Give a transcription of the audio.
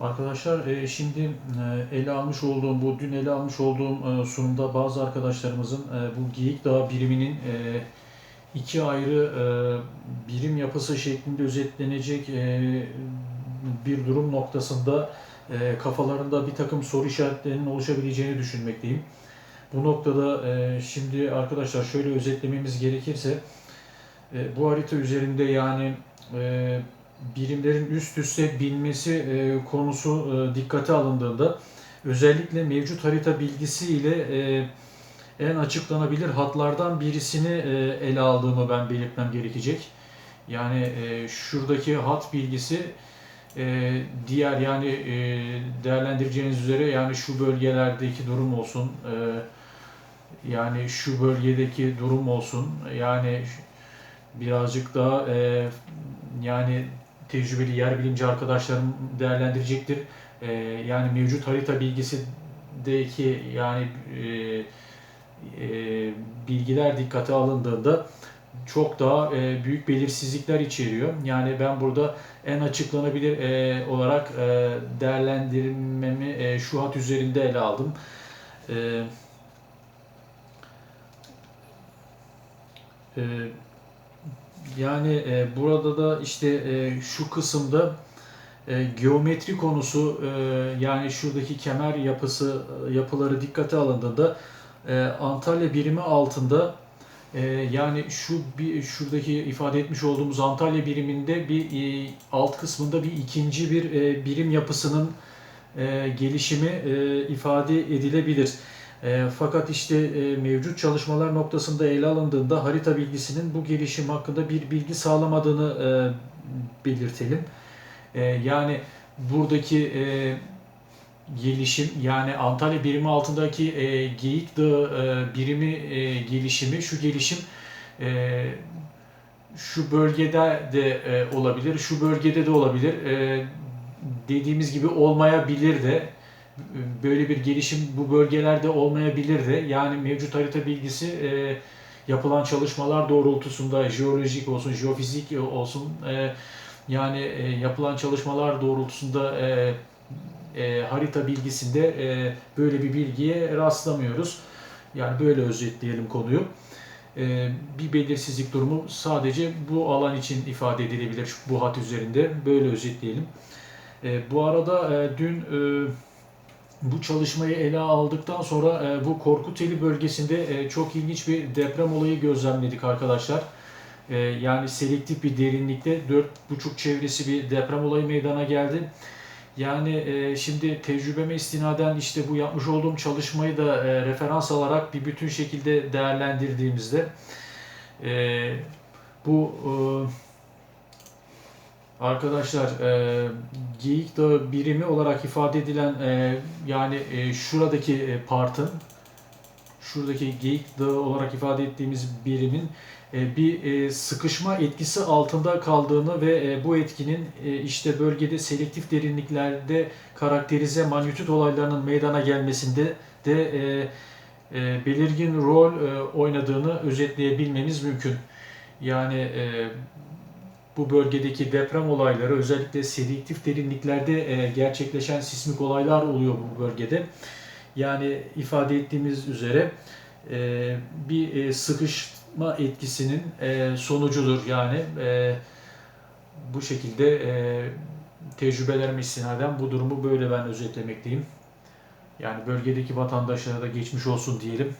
Arkadaşlar e, şimdi e, ele almış olduğum bu dün ele almış olduğum e, sunumda bazı arkadaşlarımızın e, bu Geyik Dağı biriminin iki ayrı birim yapısı şeklinde özetlenecek bir durum noktasında kafalarında bir takım soru işaretlerinin oluşabileceğini düşünmekteyim. Bu noktada şimdi arkadaşlar şöyle özetlememiz gerekirse bu harita üzerinde yani birimlerin üst üste binmesi e, konusu e, dikkate alındığında özellikle mevcut harita bilgisi ile e, en açıklanabilir hatlardan birisini e, ele aldığımı ben belirtmem gerekecek. Yani e, şuradaki hat bilgisi e, diğer yani e, değerlendireceğiniz üzere yani şu bölgelerdeki durum olsun e, yani şu bölgedeki durum olsun yani birazcık daha e, yani tecrübeli yer bilimci arkadaşlarım değerlendirecektir. E, yani mevcut harita bilgisindeki yani e, e, bilgiler dikkate alındığında çok daha e, büyük belirsizlikler içeriyor. Yani ben burada en açıklanabilir e, olarak e, değerlendirmemi e, şu hat üzerinde ele aldım. E, e, yani e, burada da işte e, şu kısımda e, geometri konusu e, yani şuradaki kemer yapısı yapıları dikkate alındığında e, Antalya birimi altında e, yani şu bir şuradaki ifade etmiş olduğumuz Antalya biriminde bir e, alt kısmında bir ikinci bir e, birim yapısının e, gelişimi e, ifade edilebilir. E, fakat işte e, mevcut çalışmalar noktasında ele alındığında harita bilgisinin bu gelişim hakkında bir bilgi sağlamadığını e, belirtelim. E, yani buradaki e, gelişim yani Antalya birimi altındaki e, Geyik Dağı e, birimi e, gelişimi şu gelişim e, şu bölgede de e, olabilir, şu bölgede de olabilir. E, dediğimiz gibi olmayabilir de böyle bir gelişim bu bölgelerde olmayabilir de yani mevcut harita bilgisi e, yapılan çalışmalar doğrultusunda jeolojik olsun, jeofizik olsun e, yani e, yapılan çalışmalar doğrultusunda e, e, harita bilgisinde e, böyle bir bilgiye rastlamıyoruz. Yani böyle özetleyelim konuyu. E, bir belirsizlik durumu sadece bu alan için ifade edilebilir bu hat üzerinde. Böyle özetleyelim. E, bu arada e, dün e, bu çalışmayı ele aldıktan sonra e, bu Korkuteli bölgesinde e, çok ilginç bir deprem olayı gözlemledik arkadaşlar. E, yani selektif bir derinlikte 4,5 çevresi bir deprem olayı meydana geldi. Yani e, şimdi tecrübeme istinaden işte bu yapmış olduğum çalışmayı da e, referans alarak bir bütün şekilde değerlendirdiğimizde e, bu e, arkadaşlar e, Geyik Dağı birimi olarak ifade edilen e, yani e, şuradaki e, partın şuradaki Geyik Dağı olarak ifade ettiğimiz birimin e, bir e, sıkışma etkisi altında kaldığını ve e, bu etkinin e, işte bölgede selektif derinliklerde karakterize manyetüt olaylarının meydana gelmesinde de e, e, belirgin rol e, oynadığını özetleyebilmemiz mümkün. Yani e, bu bölgedeki deprem olayları özellikle selektif derinliklerde e, gerçekleşen sismik olaylar oluyor bu bölgede. Yani ifade ettiğimiz üzere e, bir e, sıkışma etkisinin sonucudur. Yani bu şekilde e, tecrübelerime istinaden bu durumu böyle ben özetlemekteyim. Yani bölgedeki vatandaşlara da geçmiş olsun diyelim.